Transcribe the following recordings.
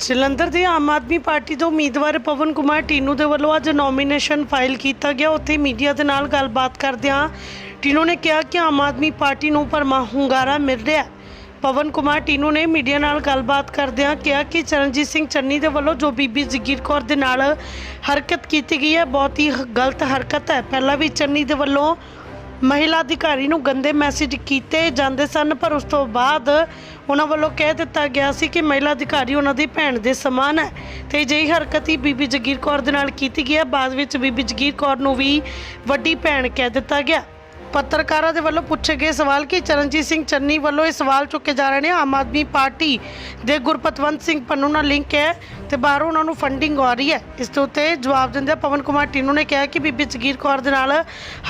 ਜਲੰਧਰ ਦੇ ਆਮ ਆਦਮੀ ਪਾਰਟੀ ਤੋਂ ਉਮੀਦਵਾਰ ਪਵਨ ਕੁਮਾਰ ਟੀਨੂ ਦੇ ਵੱਲੋਂ ਅੱਜ ਨੋਮੀਨੇਸ਼ਨ ਫਾਈਲ ਕੀਤਾ ਗਿਆ। ਉੱਥੇ ਮੀਡੀਆ ਦੇ ਨਾਲ ਗੱਲਬਾਤ ਕਰਦਿਆਂ ਟੀਨੂ ਨੇ ਕਿਹਾ ਕਿ ਆਮ ਆਦਮੀ ਪਾਰਟੀ ਨੂੰ ਭਰਮਾ ਹੁੰਗਾਰਾ ਮਿਲ ਰਿਹਾ ਪਵਨ ਕੁਮਾਰ ਟੀਨੂ ਨੇ ਮੀਡੀਆ ਨਾਲ ਗੱਲਬਾਤ ਕਰਦਿਆਂ ਕਿਹਾ ਕਿ ਚਰਨਜੀਤ ਸਿੰਘ ਚੰਨੀ ਦੇ ਵੱਲੋਂ ਜੋ ਬੀਬੀ ਜਗੀਰ ਕੌਰ ਦੇ ਨਾਲ ਹਰਕਤ ਕੀਤੀ ਗਈ ਹੈ, ਬਹੁਤ ਹੀ ਹ- ਗਲਤ ਹਰਕਤ ਹੈ। ਪਹਿਲਾਂ ਵੀ ਚੰਨੀ ਦੇ ਵੱਲੋਂ ਮਹਿਲਾ ਅਧਿਕਾਰੀ ਨੂੰ ਗੰਦੇ ਮੈਸੇਜ ਕੀਤੇ ਜਾਂਦੇ ਸਨ, ਪਰ ਉਸ ਤੋਂ ਬਾਅਦ ਉਹਨਾਂ ਵੱਲੋਂ ਕਹਿ ਦਿੱਤਾ ਗਿਆ ਸੀ ਕਿ ਮਹਿਲਾ ਅਧਿਕਾਰੀ ਉਹਨਾਂ ਦੀ ਭੈਣ ਦੇ ਸਮਾਨ ਹੈ ਤੇ ਅਜਿਹੀ ਹਰਕਤ ਹੀ ਬੀਬੀ ਜਗੀਰ ਕੌਰ ਦੇ ਨਾਲ ਕੀਤੀ ਗਈ ਬਾਅਦ ਵਿੱਚ ਬੀਬੀ ਜਗੀਰ ਕੌਰ ਨੂੰ ਵੀ ਵੱਡੀ ਭੈਣ ਕਹਿ ਦਿੱਤਾ ਗਿਆ। ਪੱਤਰਕਾਰਾਂ ਦੇ ਵੱਲੋਂ ਪੁੱਛੇ ਗਏ ਸਵਾਲ ਕਿ ਚਰਨਜੀਤ ਸਿੰਘ ਚੰਨੀ ਵੱਲੋਂ ਇਹ ਸਵਾਲ ਚੁੱਕੇ ਜਾ ਰਹੇ ਨੇ। ਆਮ ਆਦਮੀ ਪਾਰਟੀ ਦੇ ਗੁਰਪਤਵੰਤ ਸਿੰਘ ਪੰਨੂ ਨਾਲ ਲਿੰਕ ਹੈ ਤੇ ਬਾਹਰੋਂ ਉਹਨਾਂ ਨੂੰ ਫੰਡਿੰਗ ਆ ਰਹੀ ਹੈ। ਇਸ ਦੇ ਉੱਤੇ ਜਵਾਬ ਦਿੰਦੇ ਪਵਨ ਕੁਮਾਰ ਟੀਨੂ ਨੇ ਕਿਹਾ ਕਿ ਬੀਬੀ ਜਗੀਰ ਕੌਰ ਦੇ ਨਾਲ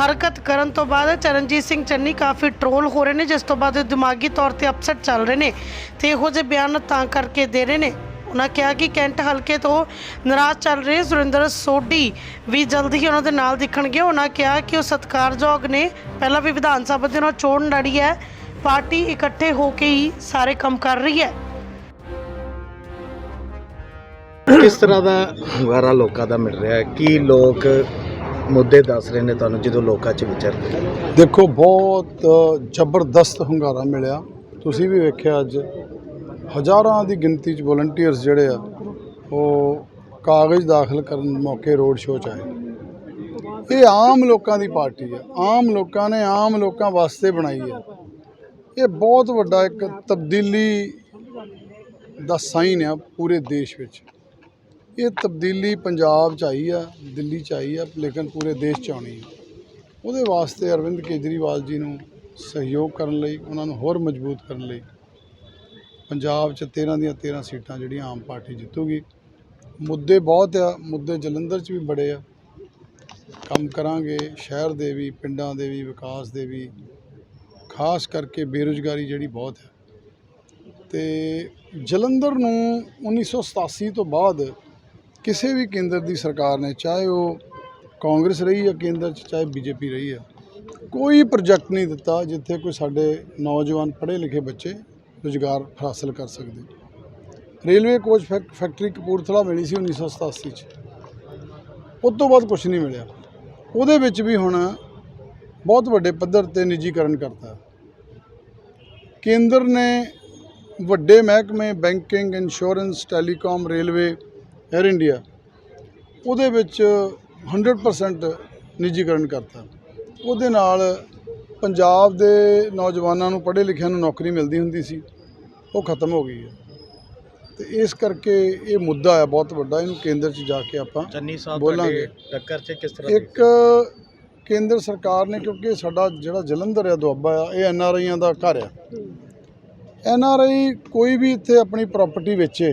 ਹਰਕਤ ਕਰਨ ਤੋਂ ਬਾਅਦ ਚਰਨਜੀਤ ਸਿੰਘ ਚੰਨੀ ਕਾਫੀ ਟਰੋਲ ਹੋ ਰਹੇ ਨੇ, ਜਿਸ ਤੋਂ ਬਾਅਦ ਦਿਮਾਗੀ ਤੌਰ ਤੇ ਅਪਸੈਟ ਚੱਲ ਰਹੇ ਨੇ ਤੇ ਇਹੋ ਜਿਹੇ ਬਿਆਨ ਤਾਂ ਕਰਕੇ ਦੇ ਰਹੇ ਨੇ। ਉਹਨਾਂ ਕਿਹਾ ਕਿ ਕੈਂਟ ਹਲਕੇ ਤੋਂ ਨਾਰਾਜ਼ ਚੱਲ ਰਹੇ ਸੁਰਿੰਦਰ ਸੋਢੀ ਵੀ ਜਲਦੀ ਹੀ ਉਹਨਾਂ ਦੇ ਨਾਲ ਦਿਖਣਗੇ। ਉਹਨਾਂ ਕਿਹਾ ਕਿ ਉਹ ਸਤਿਕਾਰਯੋਗ ਨੇ। ਪਹਿਲਾਂ ਵੀ ਵਿਧਾਨ ਸਭਾ ਦੇ ਨਾਲ ਚੋਣ ਲੜੀ ਹੈ। ਪਾਰਟੀ ਇਕੱਠੇ ਹੋ ਕੇ ਹੀ ਸਾਰੇ ਕੰਮ ਕਰ ਰਹੀ ਹੈ। ਕਿਸ ਤਰ੍ਹਾਂ ਦਾ ਹੁੰਗਾਰਾ ਲੋਕਾਂ ਦਾ ਮਿਲ ਰਿਹਾ ਹੈ? ਕੀ ਲੋਕ ਮੁੱਦੇ ਦੱਸ ਰਹੇ ਨੇ ਤੁਹਾਨੂੰ ਜਦੋਂ ਲੋਕਾਂ 'ਚ ਵਿਚਰਦੇ ਦੇਖੋ ਬਹੁਤ ਜ਼ਬਰਦਸਤ ਹੁੰਗਾਰਾ ਮਿਲਿਆ। ਤੁਸੀਂ ਵੀ ਵੇਖਿਆ ਅੱਜ ਹਜ਼ਾਰਾਂ ਦੀ ਗਿਣਤੀ 'ਚ ਵੋਲੰਟੀਅਰਸ ਜਿਹੜੇ ਆ, ਉਹ ਕਾਗਜ਼ ਦਾਖਲ ਕਰਨ ਮੌਕੇ ਰੋਡ ਸ਼ੋਅ 'ਚ ਆਏ। ਇਹ ਆਮ ਲੋਕਾਂ ਦੀ ਪਾਰਟੀ ਆ। ਆਮ ਲੋਕਾਂ ਨੇ ਆਮ ਲੋਕਾਂ ਵਾਸਤੇ ਬਣਾਈ ਆ। ਇਹ ਬਹੁਤ ਵੱਡਾ ਇੱਕ ਤਬਦੀਲੀ ਦਾ ਸਾਈਨ ਆ ਪੂਰੇ ਦੇਸ਼ ਵਿੱਚ। ਇਹ ਤਬਦੀਲੀ ਪੰਜਾਬ 'ਚ ਆਈ ਆ, ਦਿੱਲੀ 'ਚ ਆਈ ਆ, ਲੇਕਿਨ ਪੂਰੇ ਦੇਸ਼ 'ਚ ਆਉਣੀ ਆ। ਉਹਦੇ ਵਾਸਤੇ ਅਰਵਿੰਦ ਕੇਜਰੀਵਾਲ ਜੀ ਨੂੰ ਸਹਿਯੋਗ ਕਰਨ ਲਈ, ਉਹਨਾਂ ਨੂੰ ਹੋਰ ਮਜ਼ਬੂਤ ਕਰਨ ਲਈ ਪੰਜਾਬ 'ਚ 13 ਦੀਆਂ 13 ਸੀਟਾਂ ਜਿਹੜੀਆਂ ਆਮ ਪਾਰਟੀ ਜਿੱਤੂਗੀ। ਮੁੱਦੇ ਬਹੁਤ ਆ, ਮੁੱਦੇ ਜਲੰਧਰ 'ਚ ਵੀ ਬੜੇ ਆ। ਕੰਮ ਕਰਾਂਗੇ, ਸ਼ਹਿਰ ਦੇ ਵੀ, ਪਿੰਡਾਂ ਦੇ ਵੀ, ਵਿਕਾਸ ਦੇ ਵੀ। ਖਾਸ ਕਰਕੇ ਬੇਰੁਜ਼ਗਾਰੀ ਜਿਹੜੀ ਬਹੁਤ ਹੈ ਤੇ ਜਲੰਧਰ ਨੂੰ 1987 ਤੋਂ ਬਾਅਦ ਕਿਸੇ ਵੀ ਕੇਂਦਰ ਦੀ ਸਰਕਾਰ ਨੇ, ਚਾਹੇ ਉਹ ਕਾਂਗਰਸ ਰਹੀ ਹੈ ਕੇਂਦਰ 'ਚ, ਚਾਹੇ ਬੀਜੇਪੀ ਰਹੀ ਹੈ ਕੋਈ ਪ੍ਰੋਜੈਕਟ ਨਹੀਂ ਦਿੱਤਾ ਜਿੱਥੇ ਕੋਈ ਸਾਡੇ ਨੌਜਵਾਨ ਪੜ੍ਹੇ ਲਿਖੇ ਬੱਚੇ ਰੁਜ਼ਗਾਰ ਹਾਸਲ ਕਰ ਸਕਦੇ। Railway coach fac- factory Kapurthala ਮਿਲੀ ਸੀ 1987 ਚ। ਉਸ ਤੋਂ ਬਾਅਦ ਕੁਝ ਨਹੀਂ ਮਿਲਿਆ। ਉਹਦੇ ਵਿੱਚ ਵੀ ਹੁਣ ਬਹੁਤ ਵੱਡੇ ਪੱਧਰ ਤੇ ਨਿੱਜੀਕਰਨ ਕਰਤਾ। ਕੇਂਦਰ ਨੇ ਵੱਡੇ ਮਹਿਕਮੇ banking, insurance, telecom, railway air India ਉਹਦੇ ਵਿੱਚ 100% ਨਿੱਜੀਕਰਨ ਕਰਤਾ। ਉਹਦੇ ਨਾਲ ਪੰਜਾਬ ਦੇ ਨੌਜਵਾਨਾਂ ਨੂੰ ਪੜ੍ਹੇ ਲਿਖਿਆਂ ਨੂੰ ਨੌਕਰੀ ਮਿਲਦੀ ਹੁੰਦੀ ਸੀ ਉਹ ਖਤਮ ਹੋ ਗਈ ਹੈ ਤੇ ਇਸ ਕਰਕੇ ਇਹ ਮੁੱਦਾ ਹੈ ਬਹੁਤ ਵੱਡਾ ਇਹਨੂੰ ਕੇਂਦਰ 'ਚ ਜਾ ਕੇ ਆਪਾਂ ਚੰਨੀ ਸਾਹਿਬ ਬੋਲਾਂਗੇ। ਟੱਕਰ 'ਚ ਕਿਸ ਤਰ੍ਹਾਂ ਇੱਕ ਕੇਂਦਰ ਸਰਕਾਰ ਨੇ ਕਿਉਂਕਿ ਸਾਡਾ ਜਿਹੜਾ ਜਲੰਧਰ ਆ ਦੁਆਬਾ ਆ ਇਹ ਐਨ ਆਰ ਆਈਆਂ ਦਾ ਘਰ ਆ ਐਨ ਆਰ ਆਈ ਕੋਈ ਵੀ ਇੱਥੇ ਆਪਣੀ ਪ੍ਰਾਪਰਟੀ ਵੇਚੇ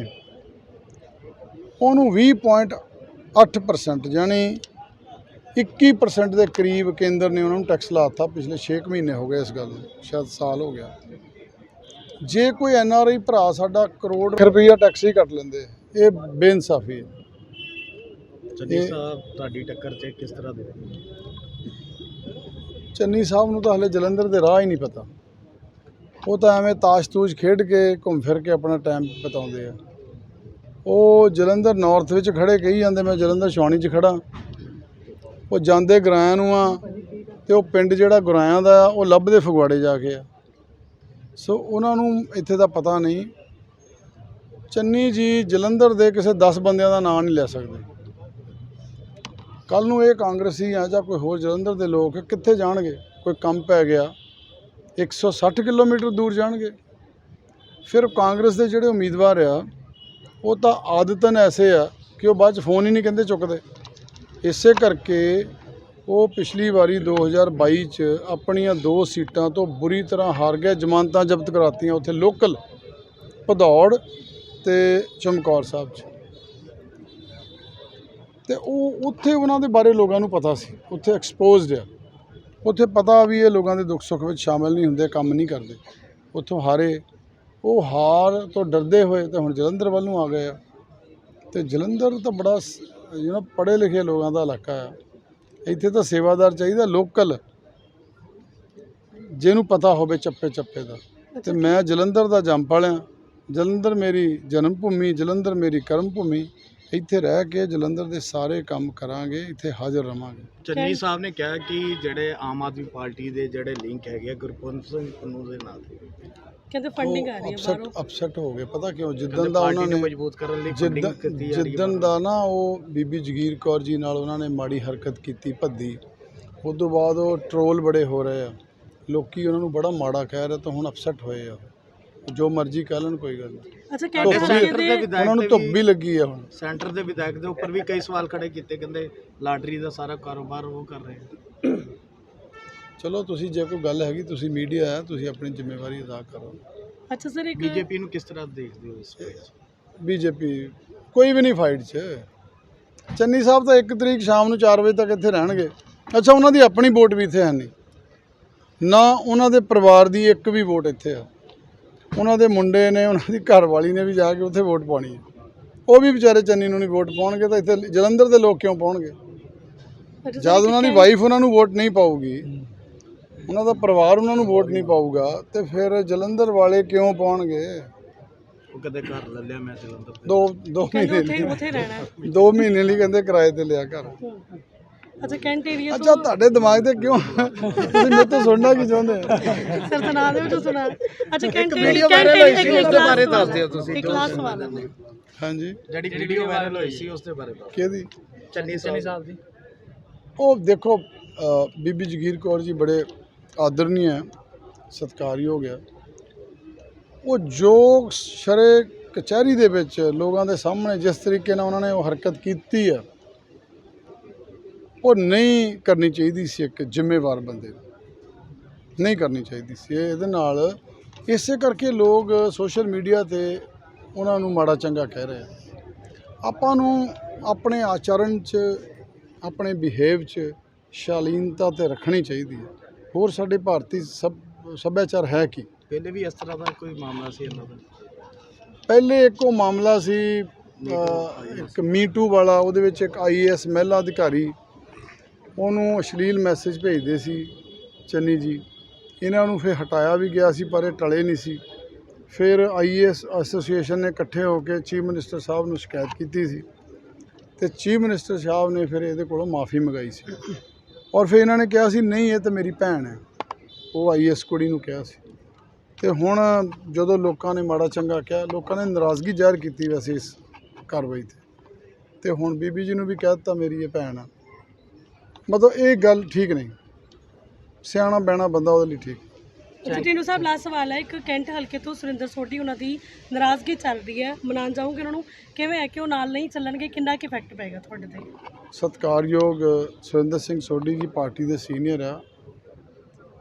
ਉਹਨੂੰ 20.8% ਯਾਨੀ 21% ਦੇ ਕਰੀਬ ਕੇਂਦਰ ਨੇ ਉਹਨਾਂ ਨੂੰ ਟੈਕਸ ਲਾਤਾ ਪਿਛਲੇ 6 ਮਹੀਨੇ ਹੋ ਗਏ ਇਸ ਗੱਲ ਨੂੰ ਸ਼ਾਇਦ ਸਾਲ ਹੋ ਗਿਆ। ਜੇ ਕੋਈ ਐਨ ਆਰ ਆਈ ਭਰਾ ਸਾਡਾ ਕਰੋੜ ਰੁਪਈਆ ਟੈਕਸ ਹੀ ਕੱਟ ਲੈਂਦੇ ਇਹ ਬੇਇਨਸਾਫੀ ਹੈ। ਚੰਨੀ ਸਾਹਿਬ ਤੁਹਾਡੀ ਟੱਕਰ 'ਚ ਕਿਸ ਤਰ੍ਹਾਂ ਦੇ? ਚੰਨੀ ਸਾਹਿਬ ਨੂੰ ਤਾਂ ਹਲੇ ਜਲੰਧਰ ਦੇ ਰਾਹ ਹੀ ਨਹੀਂ ਪਤਾ। ਉਹ ਤਾਂ ਐਵੇਂ ਤਾਸ਼-ਤੂਸ਼ ਖੇਡ ਕੇ ਘੁੰਮ ਫਿਰ ਕੇ ਆਪਣਾ ਟਾਈਮ ਬਿਤਾਉਂਦੇ ਆ। ਉਹ ਜਲੰਧਰ ਨਾਰਥ ਵਿੱਚ ਖੜੇ ਕਹੀ ਜਾਂਦੇ ਮੈਂ ਜਲੰਧਰ ਛਾਉਣੀ 'ਚ ਖੜਾ ਉਹ ਜਾਂਦੇ ਗਰਾਇਆਂ ਨੂੰ ਆ ਤੇ ਉਹ ਪਿੰਡ ਜਿਹੜਾ ਗੁਰਾਇਆਂ ਦਾ ਆ, ਉਹ ਲੱਭਦੇ ਫਗਵਾੜੇ ਜਾ ਕੇ ਆ। ਸੋ ਉਹਨਾਂ ਨੂੰ ਇੱਥੇ ਦਾ ਪਤਾ ਨਹੀਂ। ਚੰਨੀ ਜੀ ਜਲੰਧਰ ਦੇ ਕਿਸੇ 10 ਬੰਦਿਆਂ ਦਾ ਨਾਂ ਨਹੀਂ ਲੈ ਸਕਦੇ। ਕੱਲ ਨੂੰ ਇਹ ਕਾਂਗਰਸੀ ਆ ਜਾਂ ਕੋਈ ਹੋਰ ਜਲੰਧਰ ਦੇ ਲੋਕ ਕਿੱਥੇ ਜਾਣਗੇ? ਕੋਈ ਕੰਮ ਪੈ ਗਿਆ। 160 ਕਿਲੋਮੀਟਰ ਦੂਰ ਜਾਣਗੇ। ਫਿਰ ਕਾਂਗਰਸ ਦੇ ਜਿਹੜੇ ਉਮੀਦਵਾਰ ਆ, ਉਹ ਤਾਂ ਆਦਤਨ ਐਸੇ ਆ ਕਿ ਉਹ ਬਾਅਦ ਚ ਫੋਨ ਹੀ ਨਹੀਂ ਕਹਿੰਦੇ ਚੁੱਕਦੇ। ਇਸੇ ਕਰਕੇ ਉਹ ਪਿਛਲੀ ਵਾਰੀ 2022 ਚ ਆਪਣੀਆਂ ਦੋ ਸੀਟਾਂ ਤੋਂ ਬੁਰੀ ਤਰ੍ਹਾਂ ਹਾਰ ਗਏ, ਜ਼ਮਾਨਤਾਂ ਜ਼ਬਤ ਕਰਾਤੀਆਂ ਉੱਥੇ ਲੋਕਲ ਭਦੌੜ ਤੇ ਚਮਕੌਰ ਸਾਹਿਬ ਚ। ਤੇ ਉਹ ਉੱਥੇ ਉਹਨਾਂ ਦੇ ਬਾਰੇ ਲੋਕਾਂ ਨੂੰ ਪਤਾ ਸੀ, ਉੱਥੇ ਐਕਸਪੋਜ਼ਡ ਆ। ਉੱਥੇ ਪਤਾ ਵੀ ਇਹ ਲੋਕਾਂ ਦੇ ਦੁੱਖ ਸੁੱਖ ਵਿੱਚ ਸ਼ਾਮਿਲ ਨਹੀਂ ਹੁੰਦੇ, ਕੰਮ ਨਹੀਂ ਕਰਦੇ। ਉੱਥੋਂ ਹਾਰੇ। ਉਹ ਹਾਰ ਤੋਂ ਡਰਦੇ ਹੋਏ ਤੇ ਹੁਣ ਜਲੰਧਰ ਵੱਲ ਨੂੰ ਆ ਗਏ ਆ। ਤੇ ਜਲੰਧਰ ਤਾਂ ਬੜਾ ਯੂ نو ਪੜ੍ਹੇ ਲਿਖੇ ਲੋਕਾਂ ਦਾ ਇਲਾਕਾ ਆ, ਇੱਥੇ ਤਾਂ ਸੇਵਾਦਾਰ ਚਾਹੀਦਾ ਲੋਕਲ ਜਿਹਨੂੰ ਪਤਾ ਹੋਵੇ ਚੱਪੇ ਚੱਪੇ ਦਾ। ਤੇ ਮੈਂ ਜਲੰਧਰ ਦਾ ਜੰਮ ਪਲਿਆ ਜਲੰਧਰ ਮੇਰੀ ਜਨਮ ਭੂਮੀ, ਜਲੰਧਰ ਮੇਰੀ ਕਰਮ ਭੂਮੀ, ਇੱਥੇ ਰਹਿ ਕੇ ਜਲੰਧਰ ਦੇ ਸਾਰੇ ਕੰਮ ਕਰਾਂਗੇ, ਇੱਥੇ ਹਾਜ਼ਰ ਰਵਾਂਗੇ। ਚੰਨੀ ਸਾਹਿਬ ਨੇ ਕਿਹਾ ਕਿ ਜਿਹੜੇ ਆਮ ਆਦਮੀ ਪਾਰਟੀ ਦੇ ਜਿਹੜੇ ਲਿੰਕ ਹੈਗੇ ਆ ਗੁਰਪੰਤ ਸਿੰਘ ਪੰਨੂ ਦੇ ਨਾਲ। ਕਹਿੰਦੇ ਫੰਡਿੰਗ ਆ ਰਹੀ ਹੈ ਅਪਸੈਟ ਬਾਹਰੋਂ। ਅਪਸੈਟ ਹੋ ਗਏ। ਪਤਾ ਕਿਉਂ? ਜਿੱਦਣ ਦਾ ਉਹਨਾਂ ਨੂੰ ਮਜ਼ਬੂਤ ਕਰਨ ਲਈ ਫੰਡਿੰਗ ਜਿੱਦਣ ਜਿੱਦਣ ਦਾ ਨਾ ਉਹ ਬੀਬੀ ਜਗੀਰ ਕੌਰ ਜੀ ਨਾਲ ਉਹਨਾਂ ਨੇ ਮਾੜੀ ਹਰਕਤ ਕੀਤੀ ਭੱਦੀ। ਉਸ ਤੋਂ ਬਾਅਦ ਉਹ ਟਰੋਲ ਬੜੇ ਹੋ ਰਹੇ ਆ। ਲੋਕੀ ਉਹਨਾਂ ਨੂੰ ਬੜਾ ਮਾੜਾ ਕਹਿ ਰਹੇ ਤਾਂ ਹੁਣ ਅਪਸੈਟ ਹੋਏ ਆ। ਜੋ ਮਰਜ਼ੀ ਕਹਿ ਲੈਣ ਕੋਈ ਗੱਲ ਨਹੀਂ। ਅੱਛਾ ਧੁੱਪ ਕਹਿੰਦੇ ਸੈਂਟਰ ਦੇ ਵਿਧਾਇਕ ਉਹਨਾਂ ਨੂੰ ਧੁੱਪ ਵੀ ਲੱਗੀ ਆ ਹੁਣ। ਸੈਂਟਰ ਦੇ ਵਿਧਾਇਕ ਦੇ ਉੱਪਰ ਵੀ ਕਈ ਸਵਾਲ ਖੜੇ ਕੀਤੇ। ਕਹਿੰਦੇ ਲਾਟਰੀ ਦਾ ਸਾਰਾ ਕਾਰੋਬਾਰ ਉਹ ਕਰ ਰਹੇ ਆ। ਚਲੋ ਤੁਸੀਂ ਜੇ ਕੋਈ ਗੱਲ ਹੈਗੀ ਤੁਸੀਂ ਮੀਡੀਆ ਹੈ ਤੁਸੀਂ ਆਪਣੀ ਜ਼ਿੰਮੇਵਾਰੀ ਅਦਾ ਕਰੋ। ਅੱਛਾ ਸਰ ਇੱਕ ਬੀਜੇਪੀ ਨੂੰ ਕਿਸ ਤਰ੍ਹਾਂ ਦੇਖਦੇ ਹੋ ਇਸ ਵਿੱਚ ਬੀਜੇਪੀ ਕੋਈ ਵੀ ਨਹੀਂ ਫਾਈਟ 'ਚ। ਚੰਨੀ ਸਾਹਿਬ ਤਾਂ 1 ਤਰੀਕ ਸ਼ਾਮ ਨੂੰ 4 ਵਜੇ ਤੱਕ ਇੱਥੇ ਰਹਿਣਗੇ। ਅੱਛਾ ਉਹਨਾਂ ਦੀ ਆਪਣੀ ਵੋਟ ਵੀ ਇੱਥੇ ਹੈ ਨਹੀਂ। ਨਾ ਉਹਨਾਂ ਦੇ ਪਰਿਵਾਰ ਦੀ ਇੱਕ ਵੀ ਵੋਟ ਇੱਥੇ ਆ। ਉਹਨਾਂ ਦੇ ਮੁੰਡੇ ਨੇ ਉਹਨਾਂ ਦੀ ਘਰ ਵਾਲੀ ਨੇ ਵੀ ਜਾ ਕੇ ਉੱਥੇ ਵੋਟ ਪਾਉਣੀ ਹੈ ਉਹ ਵੀ ਵਿਚਾਰੇ ਚੰਨੀ ਨੂੰ ਨਹੀਂ ਵੋਟ ਪਾਉਣਗੇ ਤਾਂ ਇੱਥੇ ਜਲੰਧਰ ਦੇ ਲੋਕ ਕਿਉਂ ਪਾਉਣਗੇ? ਜਦ ਉਹਨਾਂ ਦੀ ਵਾਈਫ ਉਹਨਾਂ ਨੂੰ ਵੋਟ ਨਹੀਂ ਪਾਊਗੀ ਉਹਨਾਂ ਦਾ ਪਰਿਵਾਰ ਉਹਨਾਂ ਨੂੰ ਵੋਟ ਨਹੀਂ ਪਾਊਗਾ ਤੇ ਫਿਰ ਜਲੰਧਰ ਵਾਲੇ ਕਿਉਂ ਪਾਉਣਗੇ? ਉਹ ਕਦੇ ਘਰ ਲੈ ਲਿਆ ਮੈਂ ਜਲੰਧਰ ਦੇ। ਦੋ ਦੋ ਮਹੀਨੇ ਉੱਥੇ ਲਈ। ਉੱਥੇ ਰਹਿਣਾ ਹੈ। ਦੋ ਮਹੀਨੇ ਲਈ ਕਹਿੰਦੇ ਕਿਰਾਏ ਤੇ ਲਿਆ ਘਰ। ਅੱਛਾ ਕੈਂਟ ਏਰੀਆ ਅੱਛਾ ਤੁਹਾਡੇ ਦਿਮਾਗ ਤੇ ਕਿਉਂ? ਤੁਸੀਂ ਮੇਰੇ ਤੋਂ ਸੁਣਨਾ ਕੀ ਚਾਹੁੰਦੇ ਸਰ ਸੁਣਾ ਦਿਓ ਜੋ ਸੁਣਾ। ਅੱਛਾ ਕੈਂਟ ਹੋਈ ਸੀ ਉਸ ਦੇ ਬਾਰੇ ਦੱਸ ਦਿਓ ਤੁਸੀਂ ਇੱਕ ਸਵਾਲ ਹੈ। ਹਾਂਜੀ। ਜਿਹੜੀ ਵੀਡੀਓ ਵਾਇਰਲ ਹੋਈ ਸੀ ਉਸ ਦੇ ਬਾਰੇ ਦੱਸੋ ਕਿਹਦੀ? ਚੰਨੀ ਸਾਹਿਬ ਦੀ? ਉਹ ਦੇਖੋ ਬੀਬੀ ਜਗੀਰ ਕੌਰ ਜੀ ਬੜੇ ਆਦਰਨੀय ਹੈ ਸਤਿਕਾਰਯੋਗ ਹੈ। ਉਹ ਜੋ ਸ਼ਰੇ ਕਚਹਿਰੀ ਦੇ ਵਿੱਚ ਲੋਕਾਂ ਦੇ ਸਾਹਮਣੇ ਜਿਸ ਤਰੀਕੇ ਨਾਲ ਉਹਨਾਂ ਨੇ ਉਹ ਹਰਕਤ ਕੀਤੀ ਹੈ, ਉਹ ਨਹੀਂ ਕਰਨੀ ਚਾਹੀਦੀ ਸੀ ਇੱਕ ਜ਼ਿੰਮੇਵਾਰ ਬੰਦੇ ਨੂੰ। ਨਹੀਂ ਕਰਨੀ ਚਾਹੀਦੀ ਸੀ। ਇਹਦੇ ਨਾਲ ਇਸੇ ਕਰਕੇ ਲੋਕ ਸੋਸ਼ਲ ਮੀਡੀਆ ਤੇ ਉਹਨਾਂ ਨੂੰ ਮਾੜਾ ਚੰਗਾ ਕਹਿ ਰਹੇ ਆ ਆਪਾਂ ਨੂੰ ਆਪਣੇ ਆਚਰਣ 'ਚ, ਆਪਣੇ ਬਿਹੇਵ 'ਚ ਸ਼ਾਲੀਨਤਾ ਤੇ ਰੱਖਣੀ ਚਾਹੀਦੀ ਹੈ। ਹੋਰ ਸਾਡੇ ਭਾਰਤੀ ਸਭ ਸੱਭਿਆਚਾਰ ਹੈ ਕੀ? ਪਹਿਲੇ ਵੀ ਇਸ ਤਰ੍ਹਾਂ ਦਾ ਕੋਈ ਮਾਮਲਾ ਸੀ ਇਹਨਾਂ ਦਾ? ਪਹਿਲੇ ਇੱਕ ਮਾਮਲਾ ਸੀ ਇੱਕ ਮੀਟੂ ਵਾਲਾ ਉਹਦੇ ਵਿੱਚ ਇੱਕ ਆਈਏਐਸ ਮਹਿਲਾ ਅਧਿਕਾਰੀ ਉਹਨੂੰ ਅਸ਼ਲੀਲ ਮੈਸੇਜ ਭੇਜਦੇ ਸੀ ਚੰਨੀ ਜੀ। ਇਹਨਾਂ ਨੂੰ ਫਿਰ ਹਟਾਇਆ ਵੀ ਗਿਆ ਸੀ ਪਰ ਇਹ ਟਲੇ ਨਹੀਂ ਸੀ। ਫਿਰ ਆਈਏਐਸ ਐਸੋਸੀਏਸ਼ਨ ਨੇ ਇਕੱਠੇ ਹੋ ਕੇ ਚੀਫ ਮਿਨਿਸਟਰ ਸਾਹਿਬ ਨੂੰ ਸ਼ਿਕਾਇਤ ਕੀਤੀ ਸੀ ਤੇ ਚੀਫ ਮਿਨਿਸਟਰ ਸਾਹਿਬ ਨੇ ਫਿਰ ਇਹਦੇ ਕੋਲੋਂ ਮਾਫੀ ਮੰਗਾਈ ਸੀ। ਔਰ ਫਿਰ ਇਹਨਾਂ ਨੇ ਕਿਹਾ ਸੀ, ਨਹੀਂ, ਇਹ ਤਾਂ ਮੇਰੀ ਭੈਣ ਹੈ। ਉਹ ਆਈਏਐਸ ਕੁੜੀ ਨੂੰ ਕਿਹਾ ਸੀ। ਤੇ ਹੁਣ ਜਦੋਂ ਲੋਕਾਂ ਨੇ ਮਾੜਾ ਚੰਗਾ ਕਿਹਾ, ਲੋਕਾਂ ਨੇ ਨਾਰਾਜ਼ਗੀ ਜ਼ਾਹਿਰ ਕੀਤੀ ਵੈਸੇ ਇਸ ਕਾਰਵਾਈ ਤੇ। ਤੇ ਹੁਣ ਬੀਬੀ ਜੀ ਨੂੰ ਵੀ ਕਹਿ ਦਿੱਤਾ, ਮੇਰੀ ਇਹ ਭੈਣ ਆ। ਮਤਲਬ ਇਹ ਗੱਲ ਠੀਕ ਨਹੀਂ। ਸਿਆਣਾ ਬਹਿਣਾ ਬੰਦਾ ਉਹਦੇ ਲਈ ਠੀਕ ਟੀਨੂ ਸਾਹਿਬ ਲਾਸਟ ਸਵਾਲ ਹੈ ਇੱਕ ਕੈਂਟ ਹਲਕੇ ਤੋਂ ਸੁਰਿੰਦਰ ਸੋਢੀ ਉਹਨਾਂ ਦੀ ਨਾਰਾਜ਼ਗੀ ਚੱਲ ਰਹੀ ਹੈ। ਮਨਾਉਣ ਜਾਓਗੇ ਉਹਨਾਂ ਨੂੰ? ਕਿਵੇਂ ਹੈ? ਕਿ ਉਹ ਨਾਲ ਨਹੀਂ ਚੱਲਣਗੇ? ਕਿੰਨਾ ਕੁ ਇਫੈਕਟ ਪਏਗਾ ਤੁਹਾਡੇ ਤੇ? ਸਤਿਕਾਰਯੋਗ ਸੁਰਿੰਦਰ ਸਿੰਘ ਸੋਢੀ ਜੀ ਪਾਰਟੀ ਦੇ ਸੀਨੀਅਰ ਆ।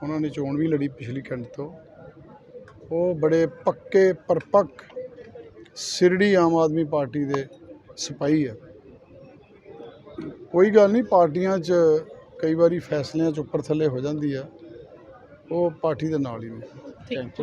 ਉਹਨਾਂ ਨੇ ਚੋਣ ਵੀ ਲੜੀ ਪਿਛਲੀ ਕੈਂਟ ਤੋਂ। ਉਹ ਬੜੇ ਪੱਕੇ ਪਰਪੱਕ ਸਿਰੜੀ ਆਮ ਆਦਮੀ ਪਾਰਟੀ ਦੇ ਸਿਪਾਹੀ ਆ। ਕੋਈ ਗੱਲ ਨਹੀਂ ਪਾਰਟੀਆਂ 'ਚ ਕਈ ਵਾਰੀ ਫੈਸਲਿਆਂ 'ਚ ਉੱਪਰ ਥੱਲੇ ਹੋ ਜਾਂਦੀ ਆ। ਉਹ ਪਾਰਟੀ ਦੇ ਨਾਲ ਹੀ ਨੇ। ਠੀਕ